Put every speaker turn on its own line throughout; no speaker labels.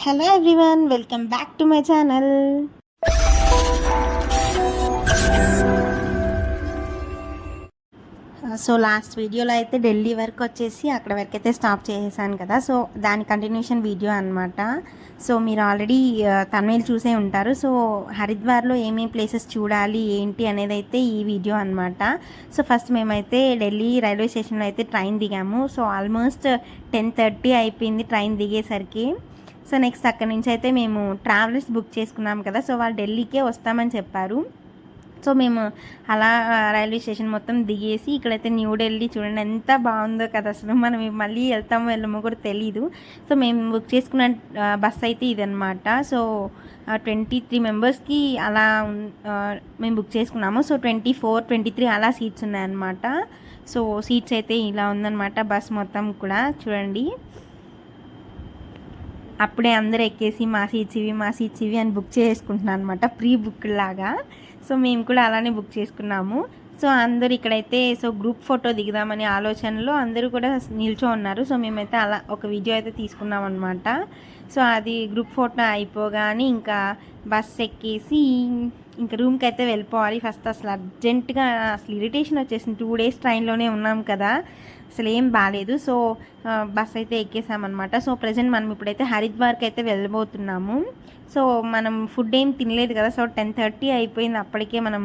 Hello everyone welcome back to my channel so last వీడియోలో అయితే ఢిల్లీ వరకు వచ్చేసి అక్కడ వరకు అయితే స్టాప్ చేసేసాను కదా. సో దాని కంటిన్యూషన్ వీడియో అనమాట సో మీరు ఆల్రెడీ uh, తమిళ్ చూసే ఉంటారు. సో హరిద్వార్లో ఏమేమి ప్లేసెస్ చూడాలి ఏంటి అనేది అయితే ఈ వీడియో అనమాట సో ఫస్ట్ మేమైతే ఢిల్లీ రైల్వే స్టేషన్లో అయితే ట్రైన్ దిగాము. సో ఆల్మోస్ట్ టెన్ థర్టీ అయిపోయింది ట్రైన్ దిగేసరికి. సో నెక్స్ట్ అక్కడ నుంచి అయితే మేము ట్రావెలర్స్ బుక్ చేసుకున్నాం కదా సో వాళ్ళు ఢిల్లీకే వస్తామని చెప్పారు. సో మేము అలా రైల్వే స్టేషన్ మొత్తం దిగేసి ఇక్కడైతే న్యూ ఢిల్లీ చూడండి ఎంత బాగుందో కదా అసలు. మనం మళ్ళీ వెళ్తామో వెళ్ళమో కూడా తెలీదు. సో మేము బుక్ చేసుకున్న బస్ అయితే ఇదనమాట సో ట్వంటీ త్రీ మెంబర్స్కి అలా మేము బుక్ చేసుకున్నాము. So twenty four twenty three అలా సీట్స్ ఉన్నాయన్నమాట. సో సీట్స్ అయితే ఇలా ఉందన్నమాట బస్ మొత్తం కూడా చూడండి. అప్పుడే అందరూ ఎక్కేసి మా సీట్స్ ఇవి మా సీట్స్ ఇవి అని బుక్ చేసుకుంటున్నాను అనమాట ప్రీ బుక్ లాగా. సో మేము కూడా అలానే బుక్ చేసుకున్నాము. సో అందరు ఇక్కడైతే సో గ్రూప్ ఫోటో దిగుదామనే ఆలోచనలో అందరూ కూడా నిల్చో ఉన్నారు. సో మేమైతే అలా ఒక వీడియో అయితే తీసుకున్నాం అనమాట సో అది గ్రూప్ ఫోటో అయిపోగానే ఇంకా బస్ ఎక్కేసి ఇంకా రూమ్కి అయితే వెళ్ళిపోవాలి. ఫస్ట్ అసలు అర్జెంటుగా అసలు ఇరిటేషన్ వచ్చేసింది. టూ డేస్ ట్రైన్లోనే ఉన్నాం కదా. అసలు ఏం బాగాలేదు సో బస్ అయితే ఎక్కేసామన్నమాట. సో ప్రజెంట్ మనం ఇప్పుడైతే హరిద్వార్కి అయితే వెళ్ళబోతున్నాము. సో మనం ఫుడ్ ఏం తినలేదు కదా. సో టెన్ థర్టీ అయిపోయింది అప్పటికే మనం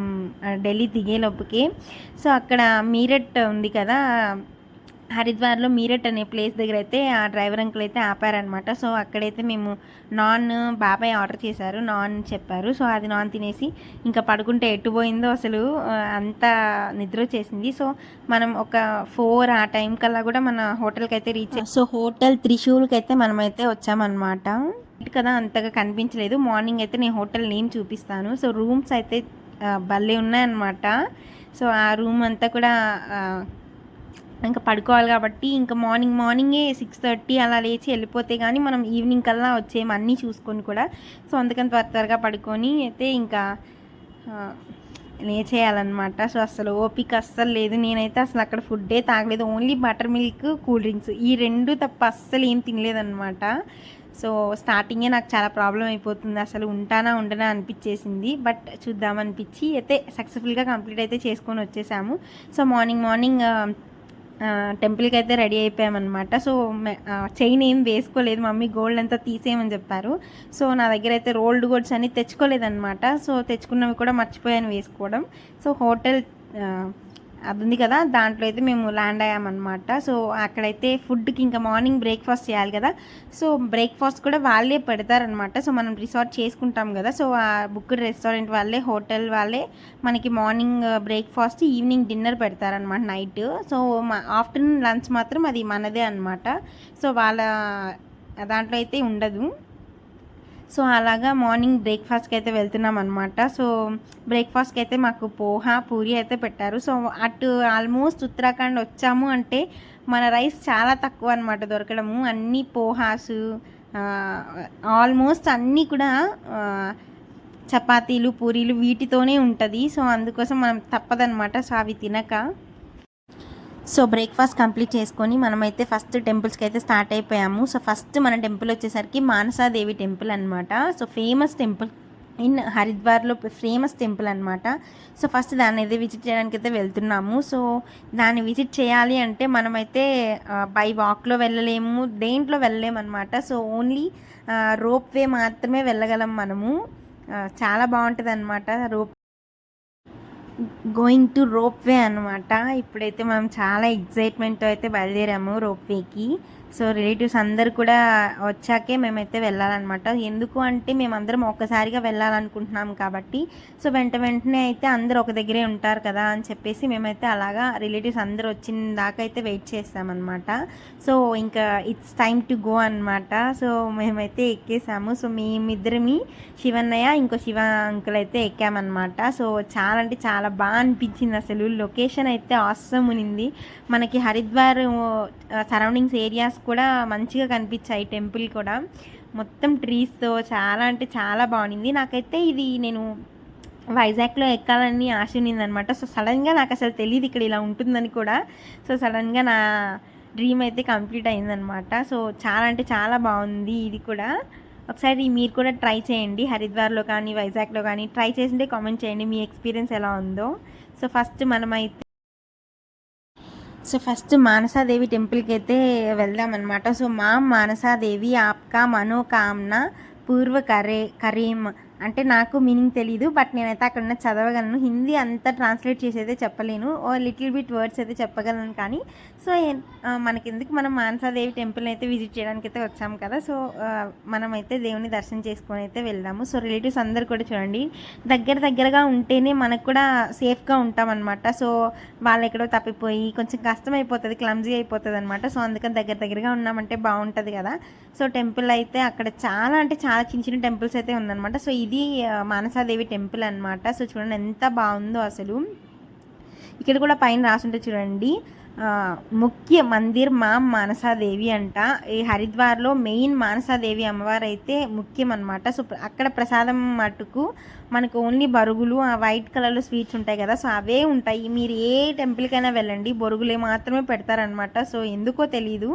ఢిల్లీ దిగేలోపుకి. సో అక్కడ మీరట్ ఉంది కదా. హరిద్వార్లో మీరట్ అనే ప్లేస్ దగ్గర అయితే ఆ డ్రైవర్ అంకుల్ అయితే ఆపారనమాట సో అక్కడైతే మేము నాన్ బాబాయ్ ఆర్డర్ చేశారు. నాన్ చెప్పారు. సో అది నాన్ తినేసి ఇంకా పడుకుంటే ఎటు పోయిందో అసలు అంత నిద్ర వచ్చేసింది. సో మనం ఒక ఫోర్ ఆ టైం కల్లా కూడా మన హోటల్కి అయితే రీచ్ సో హోటల్ త్రిశూల్కి అయితే మనమైతే వచ్చామన్నమాట. కదా అంతగా కనిపించలేదు. మార్నింగ్ అయితే నేను హోటల్ నేమ్ చూపిస్తాను. సో రూమ్స్ అయితే భలే ఉన్నాయన్నమాట. సో ఆ రూమ్ అంతా కూడా ఇంకా పడుకోవాలి కాబట్టి ఇంకా మార్నింగ్ మార్నింగే సిక్స్ థర్టీ అలా లేచి వెళ్ళిపోతే కానీ మనం ఈవినింగ్ కల్లా వచ్చేయం అన్నీ చూసుకొని కూడా. సో అందుకని త్వర త్వరగా పడుకొని అయితే ఇంకా లేచేయాలన్నమాట. సో అసలు ఓపిక అస్సలు లేదు. నేనైతే అసలు అక్కడ ఫుడ్డే తాగలేదు. Only butter milk cool drinks. ఈ రెండు తప్ప అస్సలు ఏం తినలేదన్నమాట. సో స్టార్టింగే నాకు చాలా ప్రాబ్లం అయిపోతుంది. అసలు ఉంటానా ఉండనా అనిపించేసింది. బట్ చూద్దామనిపించి అయితే సక్సెస్ఫుల్గా కంప్లీట్ అయితే చేసుకొని వచ్చేసాము. సో మార్నింగ్ మార్నింగ్ టెంపుల్కి అయితే రెడీ అయిపోయామన్నమాట. సో చైన్ ఏం వేసుకోలేదు. మమ్మీ గోల్డ్ అంతా తీసేయమని చెప్పారు. సో నా దగ్గర అయితే రోల్డ్ గోల్డ్స్ అని తెచ్చుకోలేదన్నమాట. సో తెచ్చుకున్నవి కూడా మర్చిపోయాను వేసుకోవడం. సో హోటల్ అది ఉంది కదా దాంట్లో అయితే మేము ల్యాండ్ అయ్యామన్నమాట. సో అక్కడైతే ఫుడ్కి ఇంకా మార్నింగ్ బ్రేక్ఫాస్ట్ చేయాలి కదా. సో బ్రేక్ఫాస్ట్ కూడా వాళ్ళే పెడతారనమాట సో మనం రిసార్ట్ చేసుకుంటాం కదా. సో ఆ బుక్ రెస్టారెంట్ వాళ్ళే హోటల్ వాళ్ళే మనకి మార్నింగ్ బ్రేక్ఫాస్ట్ ఈవినింగ్ డిన్నర్ పెడతారనమాట నైట్. సో ఆఫ్టర్నూన్ లంచ్ మాత్రం అది మనదే అనమాట సో వాళ్ళ దాంట్లో అయితే ఉండదు. సో అలాగా మార్నింగ్ బ్రేక్ఫాస్ట్కి అయితే వెళ్తున్నాం అనమాట సో బ్రేక్ఫాస్ట్కి అయితే మాకు పోహా పూరి అయితే పెట్టారు. సో అటు ఆల్మోస్ట్ ఉత్తరాఖండ్ వచ్చాము అంటే మన రైస్ చాలా తక్కువ అనమాట దొరకడము. అన్ని పోహాసు ఆల్మోస్ట్ అన్నీ కూడా చపాతీలు పూరీలు వీటితోనే ఉంటుంది. సో అందుకోసం మనం తప్పదనమాట సో అవి తినక సో బ్రేక్ఫాస్ట్ కంప్లీట్ చేసుకొని మనమైతే ఫస్ట్ టెంపుల్స్కి అయితే స్టార్ట్ అయిపోయాము. సో ఫస్ట్ మన టెంపుల్ వచ్చేసరికి మానసాదేవి టెంపుల్ అనమాట సో ఫేమస్ టెంపుల్ ఇన్ హరిద్వార్లో ఫేమస్ టెంపుల్ అనమాట సో ఫస్ట్ దాన్ని అయితే విజిట్ చేయడానికి అయితే వెళ్తున్నాము. సో దాన్ని విజిట్ చేయాలి అంటే మనమైతే బై వాక్లో వెళ్ళలేము దేంట్లో వెళ్ళలేము అనమాట సో ఓన్లీ రోప్ వే మాత్రమే వెళ్ళగలం మనము. చాలా బాగుంటుంది అనమాట rope going to rope way అనమాట ఇప్పుడైతే మనం చాలా ఎగ్జైట్మెంట్తో అయితే బయలుదేరాము రోప్వేకి సో రిలేటివ్స్ అందరు కూడా వచ్చాకే మేమైతే వెళ్ళాలన్నమాట. ఎందుకు అంటే మేమందరం ఒక్కసారిగా వెళ్ళాలనుకుంటున్నాం కాబట్టి. సో వెంట వెంటనే అయితే అందరు ఒక దగ్గరే ఉంటారు కదా అని చెప్పేసి మేమైతే అలాగా రిలేటివ్స్ అందరు వచ్చిన దాకా అయితే వెయిట్ చేస్తామన్నమాట. సో ఇంకా ఇట్స్ టైమ్ టు గో అనమాట సో మేమైతే ఎక్కేసాము. సో మేమిద్దరమి శివన్నయ్య ఇంకో శివ అంకుల్ అయితే ఎక్కామన్నమాట. సో చాలా అంటే చాలా బాగా అనిపించింది అసలు. లొకేషన్ అయితే ఆసమ్ ఉనింది మనకి హరిద్వార్ సరౌండింగ్స్ ఏరియాస్ కూడా మంచిగా కనిపించాయి టెంపుల్ కూడా. మొత్తం ట్రీస్తో చాలా అంటే చాలా బాగుంది నాకైతే ఇది నేను వైజాగ్లో ఎక్కాలని ఆశ ఉన్నిందనమాట సో సడన్గా నాకు అసలు తెలియదు ఇక్కడ ఇలా ఉంటుందని కూడా. సో సడన్గా నా డ్రీమ్ అయితే కంప్లీట్ అయిందనమాట సో చాలా అంటే చాలా బాగుంది ఇది కూడా. ఒకసారి మీరు కూడా ట్రై చేయండి. హరిద్వార్లో కానీ వైజాగ్లో కానీ ట్రై చేసింటే కామెంట్ చేయండి మీ ఎక్స్పీరియన్స్ ఎలా ఉందో. సో ఫస్ట్ మనమైతే సో ఫస్ట్ మానసాదేవి టెంపుల్కి అయితే వెళ్దామన్నమాట. సో మా మానసాదేవి ఆప్కా మనోకామ్న పూర్వ కరే కరీం అంటే నాకు మీనింగ్ తెలీదు బట్ నేనైతే అక్కడ ఉన్న చదవగలను. హిందీ అంతా ట్రాన్స్లేట్ చేసి అయితే చెప్పలేను. ఓ లిటిల్ బిట్ వర్డ్స్ అయితే చెప్పగలను కానీ సో మనకి ఎందుకు మనం మానసాదేవి టెంపుల్ అయితే విజిట్ చేయడానికి అయితే వచ్చాము కదా. సో మనమైతే దేవుని దర్శనం చేసుకొని అయితే వెళ్దాము. సో రిలేటివ్స్ అందరు కూడా చూడండి. దగ్గర దగ్గరగా ఉంటేనే మనకు కూడా సేఫ్గా ఉంటామన్నమాట. సో వాళ్ళు ఎక్కడో తప్పిపోయి కొంచెం కష్టం అయిపోతుంది క్లమ్జీ అయిపోతుంది అనమాట సో అందుకని దగ్గర దగ్గరగా ఉన్నామంటే బాగుంటుంది కదా. సో టెంపుల్ అయితే అక్కడ చాలా అంటే చాలా చిన్న చిన్న టెంపుల్స్ అయితే ఉందన్నమాట. సో ఇది మానసాదేవి టెంపుల్ అనమాట సో చూడండి ఎంత బాగుందో అసలు. ఇక్కడ కూడా పైన రాసుంటే చూడండి. ముఖ్య మందిర్ మా మానసాదేవి అంట. ఈ హరిద్వార్లో మెయిన్ మానసాదేవి అమ్మవారు అయితే ముఖ్యం అనమాట సో అక్కడ ప్రసాదం మటుకు మనకు ఓన్లీ బరుగులు ఆ వైట్ కలర్లో స్వీట్స్ ఉంటాయి కదా సో అవే ఉంటాయి. మీరు ఏ టెంపుల్కైనా వెళ్ళండి బొరుగులే మాత్రమే పెడతారనమాట సో ఎందుకో తెలీదు.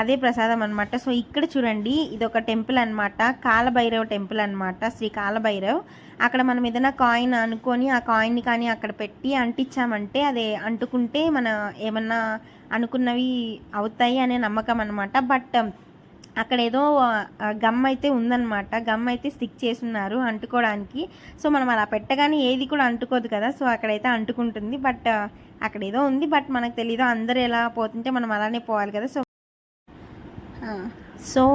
అదే ప్రసాదం అనమాట సో ఇక్కడ చూడండి ఇది ఒక టెంపుల్ అనమాట కాలభైరవ్ టెంపుల్ అనమాట శ్రీ కాలభైరవ్. అక్కడ మనం ఏదైనా కాయిన్ అనుకొని ఆ కాయిన్ని కానీ అక్కడ పెట్టి అంటించామంటే అదే అంటుకుంటే మన ఏమన్నా అనుకున్నవి అవుతాయి అనే నమ్మకం అనమాట బట్ అక్కడ ఏదో గమ్ అయితే ఉందన్నమాట. గమ్ అయితే స్టిక్ చేస్తున్నారు అంటుకోవడానికి సో మనం అలా పెట్టగానే ఏది కూడా అంటుకోదు కదా. సో అక్కడైతే అంటుకుంటుంది. బట్ అక్కడ ఏదో ఉంది. బట్ మనకు తెలీదు. అందరు ఎలా పోతుంటే మనం అలానే పోవాలి కదా. సో सो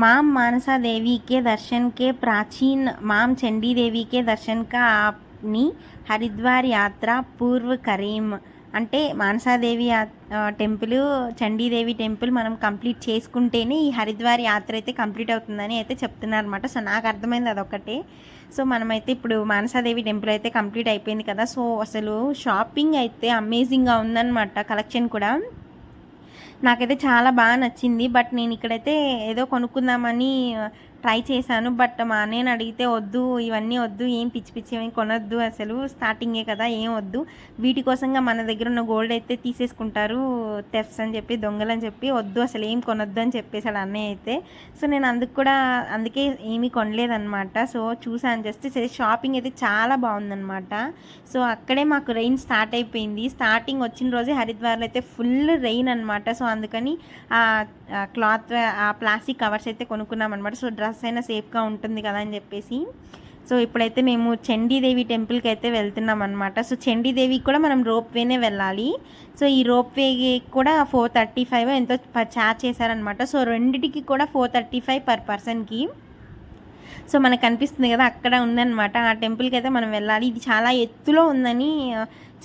माँ मानसा देवी के दर्शन के प्राचीन माम चंडी देवी के दर्शन का आपनी హరిద్వార్ యాత్ర పూర్వ కరీం అంటే మానసాదేవి టెంపుల్ చండీదేవి టెంపుల్ మనం కంప్లీట్ చేసుకుంటేనే ఈ హరిద్వార్ యాత్ర అయితే కంప్లీట్ అవుతుందని అయితే చెప్తున్నారనమాట సో నాకు అర్థమైంది అదొకటే సో మనమైతే ఇప్పుడు మానసాదేవి టెంపుల్ అయితే కంప్లీట్ అయిపోయింది కదా సో అసలు షాపింగ్ అయితే అమేజింగ్గా ఉందన్నమాట కలెక్షన్ కూడా నాకైతే చాలా బాగా నచ్చింది బట్ నేను ఇక్కడైతే ఏదో కొనుక్కుందామని ట్రై చేశాను బట్ మా అన్నయ్యని అడిగితే వద్దు ఇవన్నీ వద్దు ఏం పిచ్చి పిచ్చి ఏమి కొనొద్దు అసలు స్టార్టింగే కదా ఏం వద్దు. వీటి కోసంగా మన దగ్గర ఉన్న గోల్డ్ అయితే తీసేసుకుంటారు తెఫ్స్ అని చెప్పి దొంగలని చెప్పి వద్దు అసలు ఏం కొనొద్దు అని చెప్పేశాడు అన్నయ్య అయితే. సో నేను అందుకు కూడా అందుకే ఏమీ కొనలేదన్నమాట. సో చూసాను జస్ట్ షాపింగ్ అయితే చాలా బాగుందన్నమాట. సో అక్కడే మాకు రెయిన్ స్టార్ట్ అయిపోయింది. స్టార్టింగ్ వచ్చిన రోజే హరిద్వార్లో అయితే ఫుల్ రెయిన్ అనమాట సో అందుకని క్లాత్ ఆ ప్లాస్టిక్ కవర్స్ అయితే కొనుక్కున్నాం అనమాట సో డ్రెస్ అయినా సేఫ్గా ఉంటుంది కదా అని చెప్పేసి. సో ఇప్పుడైతే మేము చండీదేవి టెంపుల్కి అయితే వెళ్తున్నాం అనమాట సో చండీదేవికి కూడా మనం రోప్ వేనే వెళ్ళాలి. సో ఈ రోప్ వే కూడా ఫోర్ థర్టీ ఫైవ్ ఎంతో ఛార్జ్ చేశారనమాట సో రెండిటికి కూడా ఫోర్ థర్టీ ఫైవ్ పర్ పర్సన్కి. సో మనకు కనిపిస్తుంది కదా అక్కడ ఉందన్నమాట. ఆ టెంపుల్కి అయితే మనం వెళ్ళాలి. ఇది చాలా ఎత్తులో ఉందని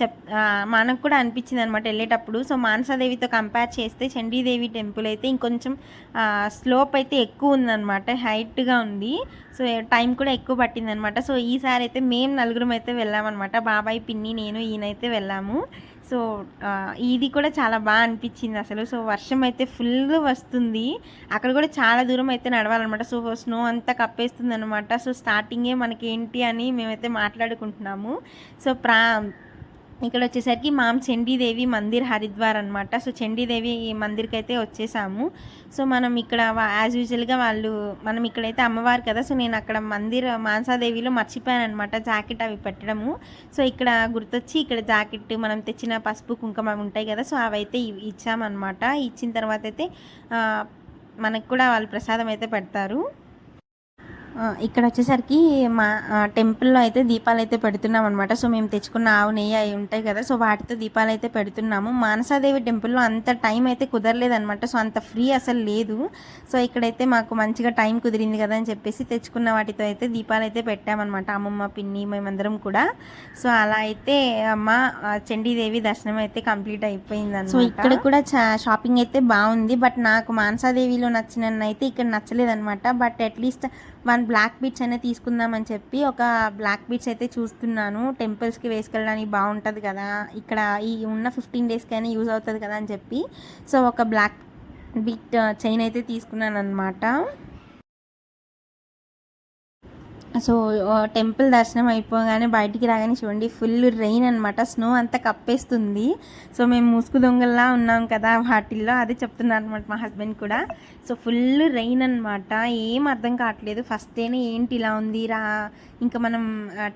చెప్ మనకు కూడా అనిపించింది అనమాట వెళ్ళేటప్పుడు. సో మానసాదేవితో కంపేర్ చేస్తే చండీదేవి టెంపుల్ అయితే ఇంకొంచెం స్లోప్ అయితే ఎక్కువ ఉందన్నమాట హైట్గా ఉంది. సో టైం కూడా ఎక్కువ పట్టిందనమాట సో ఈసారి అయితే మేము నలుగురం అయితే వెళ్ళామన్నమాట. బాబాయ్ పిన్ని నేను ఈయనైతే వెళ్ళాము. సో ఇది కూడా చాలా బాగా అనిపించింది అసలు. సో వర్షం అయితే ఫుల్ వస్తుంది. అక్కడ కూడా చాలా దూరం అయితే నడవాలన్నమాట. సో స్నో అంతా కప్పేస్తుంది అనమాట సో స్టార్టింగే మనకి ఏంటి అని మేమైతే మాట్లాడుకుంటున్నాము. సో ప్రా ఇక్కడ వచ్చేసరికి మామ్ చండీదేవి మందిర్ హరిద్వార్ అనమాట సో చండీదేవి మందిర్కి అయితే వచ్చేసాము. సో మనం ఇక్కడ యాజ్ యూజువల్గా వాళ్ళు మనం ఇక్కడైతే అమ్మవారు కదా సో నేను అక్కడ మందిర్ మాన్సాదేవిలో మర్చిపోయాను అనమాట జాకెట్ అవి పెట్టడము. సో ఇక్కడ గుర్తొచ్చి ఇక్కడ జాకెట్ మనం తెచ్చిన పసుపు కుంకుమ ఉంటాయి కదా సో అవి అయితే ఇచ్చామన్నమాట. ఇచ్చిన తర్వాత అయితే మనకు కూడా వాళ్ళు ప్రసాదం అయితే పెడతారు. ఇక్కడ వచ్చేసరికి మా టెంపుల్లో అయితే దీపాలు అయితే పెడుతున్నాం అనమాట సో మేము తెచ్చుకున్న ఆవు నెయ్యి అవి ఉంటాయి కదా. సో వాటితో దీపాలు అయితే పెడుతున్నాము. మానసాదేవి టెంపుల్లో అంత టైం అయితే కుదరలేదనమాట సో అంత ఫ్రీ అసలు లేదు. సో ఇక్కడైతే మాకు మంచిగా టైం కుదిరింది కదా అని చెప్పేసి తెచ్చుకున్న వాటితో అయితే దీపాలు అయితే పెట్టామన్నమాట అమ్మమ్మ పిన్ని మేమందరం కూడా. సో అలా అయితే మా చండీదేవి దర్శనం అయితే కంప్లీట్ అయిపోయింది సో ఇక్కడ కూడా షాపింగ్ అయితే బాగుంది. బట్ నాకు మానసాదేవిలో నచ్చిన అయితే ఇక్కడ నచ్చలేదన్నమాట but at least one black beats అనేది తీసుకుందామని చెప్పి ఒక బ్లాక్ బీట్స్ అయితే చూస్తున్నాను. టెంపుల్స్కి వేసుకెళ్ళడానికి బాగుంటుంది కదా. ఇక్కడ ఈ ఉన్న ఫిఫ్టీన్ డేస్కైనా అయినా యూజ్ అవుతుంది కదా అని చెప్పి. సో ఒక బ్లాక్ బీట్ చైన్ అయితే తీసుకున్నాను అనమాట సో టెంపుల్ దర్శనం అయిపోగానే బయటికి రాగానే చూడండి ఫుల్ రెయిన్ అనమాట స్నో అంతా కప్పేస్తుంది. సో మేము ముసుగు దొంగల్లా ఉన్నాం కదా వాటిల్లో. అదే చెప్తున్నారు అనమాట మా హస్బెండ్ కూడా. సో ఫుల్ రెయిన్ అనమాట ఏం అర్థం కావట్లేదు. ఫస్ట్ డేనే ఏంటి ఇలా ఉంది? రా ఇంకా మనం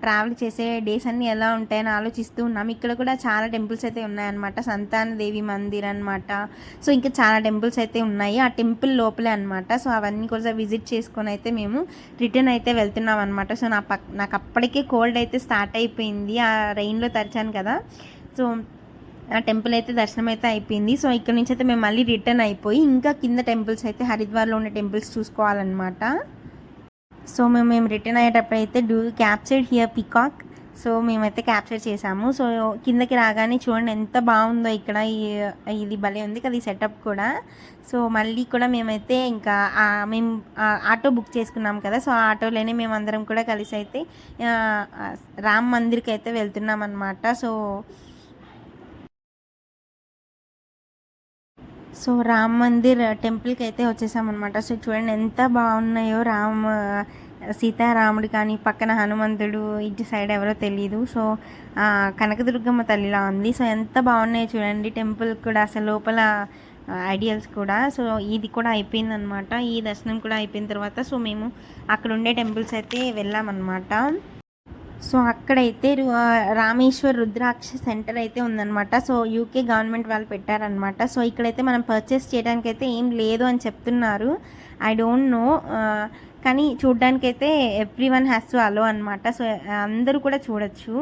ట్రావెల్ చేసే డేస్ అన్నీ ఎలా ఉంటాయని ఆలోచిస్తూ ఉన్నాం. ఇక్కడ కూడా చాలా టెంపుల్స్ అయితే ఉన్నాయన్నమాట. సంతానదేవి మందిర్ అనమాట సో ఇంకా చాలా టెంపుల్స్ అయితే ఉన్నాయి. ఆ టెంపుల్ లోపలే అనమాట సో అవన్నీ కూడా విజిట్ చేసుకొని అయితే మేము రిటర్న్ అయితే వెళ్తున్నాం అనమాట సో నా పక్ నాకు అప్పటికే కోల్డ్ అయితే స్టార్ట్ అయిపోయింది. ఆ రెయిన్లో తరిచాను కదా. సో ఆ టెంపుల్ అయితే దర్శనం అయితే అయిపోయింది. సో ఇక్కడ నుంచి అయితే మేము మళ్ళీ రిటర్న్ అయిపోయి ఇంకా కింద టెంపుల్స్ అయితే హరిద్వార్లో ఉన్న టెంపుల్స్ చూసుకోవాలన్నమాట. సో మేము మేము రిటర్న్ అయ్యేటప్పుడు అయితే do captured here peacock. So మేమైతే క్యాప్చర్ చేసాము. సో కిందకి రాగానే చూడండి ఎంత బాగుందో ఇక్కడ ఇది భలే ఉంది కదా ఈ సెటప్ కూడా. సో మళ్ళీ కూడా మేమైతే ఇంకా మేము ఆటో బుక్ చేసుకున్నాం కదా. సో ఆ ఆటోలోనే మేము అందరం కూడా కలిసి అయితే రామ్ మందిర్కి అయితే వెళ్తున్నాం అనమాట సో సో రామ్ మందిర్ టెంపుల్కి అయితే వచ్చేసామన్నమాట సో చూడండి ఎంత బాగున్నాయో రామ్ సీతారాముడు కానీ పక్కన హనుమంతుడు ఇటు సైడ్ ఎవరో తెలియదు సో కనకదుర్గమ్మ తల్లిలా ఉంది. సో ఎంత బాగున్నాయో చూడండి. టెంపుల్ కూడా అసలు లోపల ఐడియల్స్ కూడా. సో ఇది కూడా అయిపోయిందనమాట ఈ దర్శనం కూడా అయిపోయిన తర్వాత సో మేము అక్కడ ఉండే టెంపుల్స్ అయితే వెళ్ళామన్నమాట. సో అక్కడైతే రామేశ్వర్ రుద్రాక్ష సెంటర్ అయితే ఉందన్నమాట. సో యూకే గవర్నమెంట్ వాళ్ళు పెట్టారనమాట సో ఇక్కడైతే మనం పర్చేస్ చేయడానికి అయితే ఏం లేదు అని చెప్తున్నారు. ఐ డోంట్ నో కానీ చూడ్డానికైతే everyone has to allow అనమాట సో అందరూ కూడా చూడొచ్చు.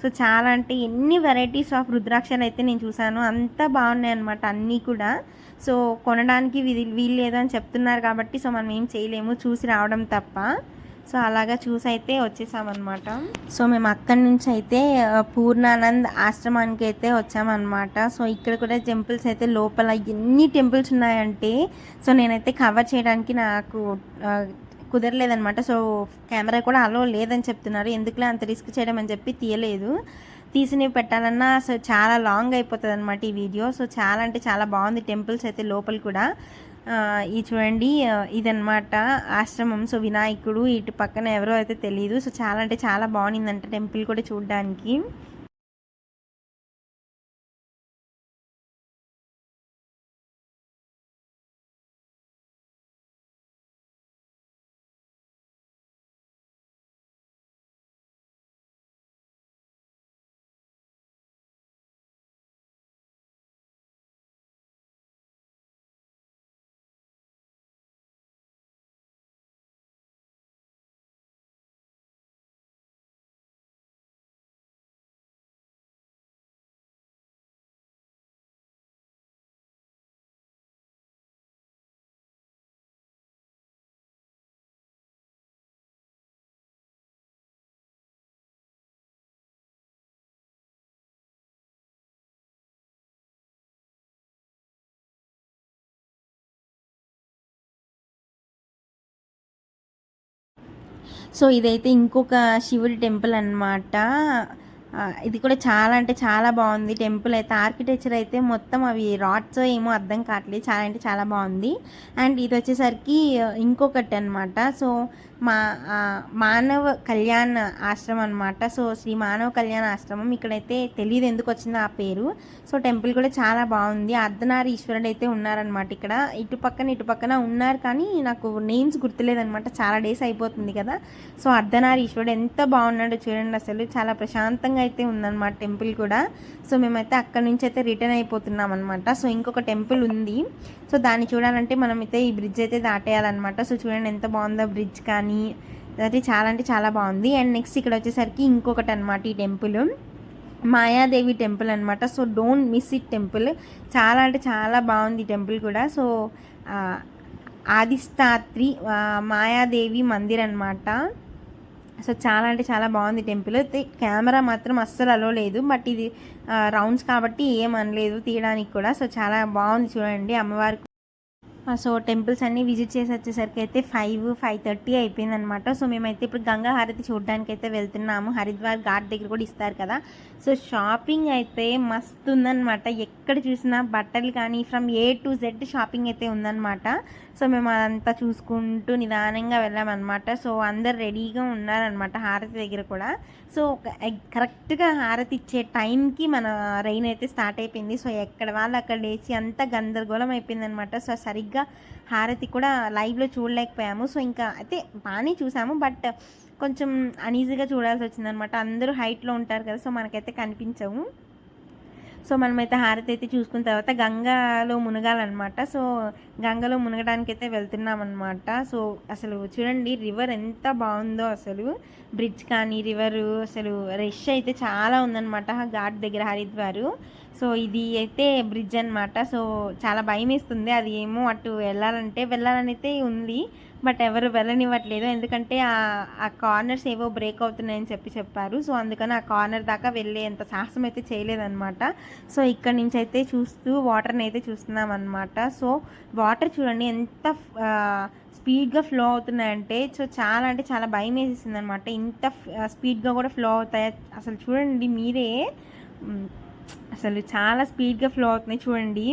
సో చాలా అంటే ఎన్ని వెరైటీస్ ఆఫ్ రుద్రాక్షలు అయితే నేను చూశాను అంత బాగున్నాయి అనమాట అన్నీ కూడా. సో కొనడానికి వీలు లేదు అని చెప్తున్నారు కాబట్టి సో మనం ఏం చేయలేము. చూసి రావడం తప్ప. సో అలాగా చూసి అయితే వచ్చేసామన్నమాట. సో మేము అక్కడి నుంచి అయితే పూర్ణానంద్ ఆశ్రమానికి అయితే వచ్చామన్నమాట. సో ఇక్కడ కూడా టెంపుల్స్ అయితే లోపల ఎన్ని టెంపుల్స్ ఉన్నాయంటే సో నేనైతే కవర్ చేయడానికి నాకు కుదరలేదనమాట సో కెమెరా కూడా అలో లేదని చెప్తున్నారు. ఎందుకులే అంత రిస్క్ చేయడం అని చెప్పి తీయలేదు. తీసినవి పెట్టాలన్నా సో చాలా లాంగ్ అయిపోతుంది అనమాట ఈ వీడియో. సో చాలా అంటే చాలా బాగుంది. టెంపుల్స్ అయితే లోపల కూడా. ఈ చూడండి ఇదనమాట ఆశ్రమం. సో వినాయకుడు ఇటు పక్కన ఎవరో అయితే తెలియదు సో చాలా అంటే చాలా బాగుండిందంట టెంపుల్ కూడా చూడడానికి. సో ఇదైతే ఇంకొక శివుడి టెంపుల్ అనమాట ఇది కూడా చాలా అంటే చాలా బాగుంది. టెంపుల్ అయితే ఆర్కిటెక్చర్ అయితే మొత్తం అవి రాడ్స్ ఏమో అర్థం కావట్లేదు. చాలా అంటే చాలా బాగుంది. అండ్ ఇది వచ్చేసరికి ఇంకొకటి అనమాట సో మా మానవ కళ్యాణ ఆశ్రమం అనమాట సో శ్రీ మానవ కళ్యాణ ఆశ్రమం. ఇక్కడైతే తెలియదు ఎందుకు వచ్చిందో ఆ పేరు. సో టెంపుల్ కూడా చాలా బాగుంది. అర్ధనారి ఈశ్వరుడు అయితే ఉన్నారనమాట ఇక్కడ. ఇటు పక్కన ఇటు పక్కన ఉన్నారు కానీ నాకు నేమ్స్ గుర్తులేదనమాట చాలా డేస్ అయిపోతుంది కదా. సో అర్ధనారి ఈశ్వరుడు ఎంత బాగున్నాడో చూడండి అసలు. చాలా ప్రశాంతంగా అయితే ఉందన్నమాట టెంపుల్ కూడా. సో మేమైతే అక్కడ నుంచి అయితే రిటర్న్ అయిపోతున్నాం అనమాట సో ఇంకొక టెంపుల్ ఉంది. సో దాన్ని చూడాలంటే మనం అయితే ఈ బ్రిడ్జ్ అయితే దాటేయాలన్నమాట. సో చూడండి ఎంత బాగుందో బ్రిడ్జ్ కానీ అది చాలా అంటే చాలా బాగుంది. అండ్ నెక్స్ట్ ఇక్కడ వచ్చేసరికి ఇంకొకటి అనమాట ఈ టెంపుల్. మాయాదేవి టెంపుల్ అనమాట so don't miss it temple. చాలా అంటే చాలా బాగుంది టెంపుల్ కూడా. సో ఆదిస్తాత్రి మాయాదేవి మందిర్ అనమాట సో చాలా అంటే చాలా బాగుంది టెంపుల్. అయితే కెమెరా మాత్రం అస్సలు అలో లేదు. బట్ ఇది రౌండ్స్ కాబట్టి ఏం అనలేదు తీయడానికి కూడా. సో చాలా బాగుంది చూడండి అమ్మవారికి సో టెంపుల్స్ అన్నీ విజిట్ చేసి వచ్చేసరికి అయితే ఫైవ్ ఫైవ్ థర్టీ అయిపోయిందనమాట సో మేమైతే ఇప్పుడు గంగా హారతి చూడడానికి అయితే వెళ్తున్నాము. హరిద్వార్ ఘాట్ దగ్గర కూడా ఇస్తారు కదా. సో షాపింగ్ అయితే మస్తు ఉందన్నమాట. ఎక్కడ చూసినా బట్టలు కానీ from A to Z shopping అయితే ఉందన్నమాట. సో మేము అదంతా చూసుకుంటూ నిదానంగా వెళ్ళామన్నమాట. సో అందరు రెడీగా ఉన్నారనమాట హారతి దగ్గర కూడా. సో కరెక్ట్గా హారతి ఇచ్చే టైంకి మన రైన్ అయితే స్టార్ట్ అయిపోయింది. సో ఎక్కడ వాళ్ళు అక్కడ లేచి అంతా గందరగోళం అయిపోయింది అనమాట సో సరిగ్గా హారతి కూడా లైవ్లో చూడలేకపోయాము. సో ఇంకా అయితే బాగానే చూసాము. బట్ కొంచెం అనీజీగా చూడాల్సి వచ్చిందనమాట. అందరూ హైట్లో ఉంటారు కదా సో మనకైతే కనిపించవు. సో మనమైతే హారతి అయితే చూసుకున్న తర్వాత గంగలో మునగాలన్నమాట. సో గంగలో మునగడానికి అయితే వెళ్తున్నాం అనమాట సో అసలు చూడండి రివర్ ఎంత బాగుందో అసలు. బ్రిడ్జ్ కానీ రివర్ అసలు రష్ అయితే చాలా ఉందన్నమాట. ఘాట్ దగ్గర హరిద్వారు. సో ఇది అయితే బ్రిడ్జ్ అనమాట సో చాలా భయం వేస్తుంది. అది ఏమో అటు వెళ్ళాలంటే వెళ్ళాలని అయితే ఉంది. బట్ ఎవరు వెళ్ళనివ్వట్లేదు. ఎందుకంటే ఆ కార్నర్స్ ఏవో బ్రేక్ అవుతున్నాయని చెప్పి చెప్పారు. సో అందుకని ఆ కార్నర్ దాకా వెళ్ళే అంత సాహసం అయితే చేయలేదన్నమాట. సో ఇక్కడ నుంచి అయితే చూస్తూ వాటర్ని అయితే చూస్తున్నాం అనమాట సో వాటర్ చూడండి ఎంత స్పీడ్గా ఫ్లో అవుతున్నాయంటే సో చాలా అంటే చాలా భయం వేసేసింది అనమాట ఇంత స్పీడ్గా కూడా ఫ్లో అవుతాయి? అసలు చూడండి మీరే. అసలు చాలా స్పీడ్గా ఫ్లో అవుతున్నాయి చూడండి.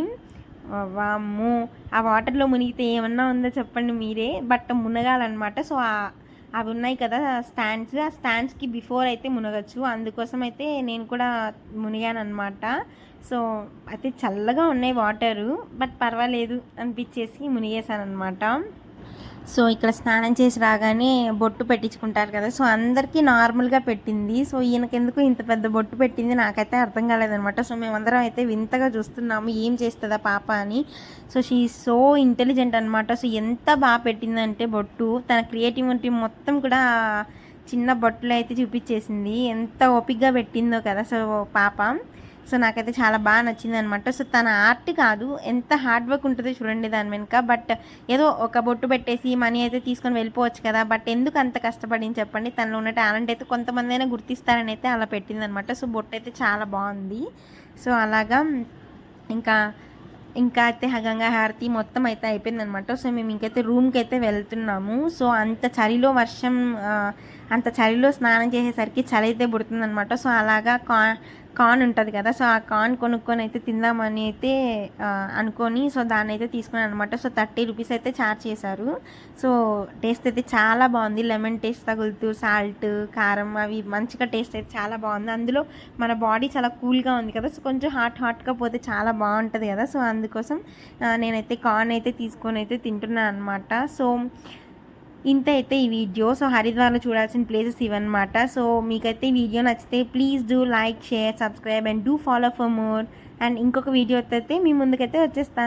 వామ్మో! ఆ వాటర్లో మునిగితే ఏమన్నా ఉందో చెప్పండి మీరే. బట్ మునగాలన్నమాట. సో అవి ఉన్నాయి కదా స్టాండ్స్. ఆ స్టాండ్స్కి బిఫోర్ అయితే మునగచ్చు. అందుకోసం అయితే నేను కూడా మునిగాను అనమాట సో అయితే చల్లగా ఉన్నాయి వాటరు. బట్ పర్వాలేదు అనిపించేసి మునిగేశాను అనమాట సో ఇక్కడ స్నానం చేసి రాగానే బొట్టు పెట్టించుకుంటారు కదా. సో అందరికీ నార్మల్గా పెట్టింది. సో ఈయనకెందుకు ఇంత పెద్ద బొట్టు పెట్టింది నాకైతే అర్థం కాలేదనమాట సో మేమందరం అయితే వింతగా చూస్తున్నాము ఏం చేస్తుందా పాప అని. సో షీ సో ఇంటెలిజెంట్ అనమాట సో ఎంత బాగా పెట్టిందంటే బొట్టు. తన క్రియేటివిటీ మొత్తం కూడా చిన్న బొట్టులో అయితే చూపించేసింది. ఎంత ఓపిక్గా పెట్టిందో కదా సో పాప. సో నాకైతే చాలా బాగా నచ్చింది అనమాట సో తన ఆర్ట్ కాదు ఎంత హార్డ్ వర్క్ ఉంటుందో చూడండి దాని వెనుక. బట్ ఏదో ఒక బొట్టు పెట్టేసి మనీ అయితే తీసుకొని వెళ్ళిపోవచ్చు కదా. బట్ ఎందుకు అంత కష్టపడింది చెప్పండి. తనలో ఉన్న టాలెంట్ అయితే కొంతమంది అయినా గుర్తిస్తారని అయితే అలా పెట్టిందనమాట సో బొట్టు అయితే చాలా బాగుంది. సో అలాగా ఇంకా ఇంకా అయితే గంగా హారతి మొత్తం అయితే అయిపోయిందనమాట సో మేము ఇంకైతే రూమ్కి అయితే వెళ్తున్నాము. సో అంత చలిలో వర్షం అంత చలిలో స్నానం చేసేసరికి చలి అయితే పుడుతుందనమాట సో అలాగా కా కార్న్ ఉంటుంది కదా సో ఆ కార్న్ కొనుక్కొని అయితే తిందామని అయితే అనుకొని సో దాన్ని అయితే తీసుకున్నాను అనమాట సో థర్టీ రూపీస్ అయితే ఛార్జ్ చేశారు. సో టేస్ట్ అయితే చాలా బాగుంది. లెమన్ టేస్ట్ తగులుతూ సాల్ట్ కారం అవి మంచిగా టేస్ట్ అయితే చాలా బాగుంది. అందులో మన బాడీ చాలా కూల్గా ఉంది కదా సో కొంచెం హాట్ హాట్గా పోతే చాలా బాగుంటుంది కదా. సో అందుకోసం నేనైతే కార్న్ అయితే తీసుకొని అయితే తింటున్నాను అనమాట సో ఇంత అయితే ఈ వీడియో. సో హరిద్వార్లో చూడాల్సిన ప్లేసెస్ ఇవన్నమాట. సో మీకైతే ఈ వీడియో నచ్చితే please do like share subscribe and do follow for more and ఇంకొక వీడియో అయితే మీ ముందుకైతే వచ్చేస్తాను.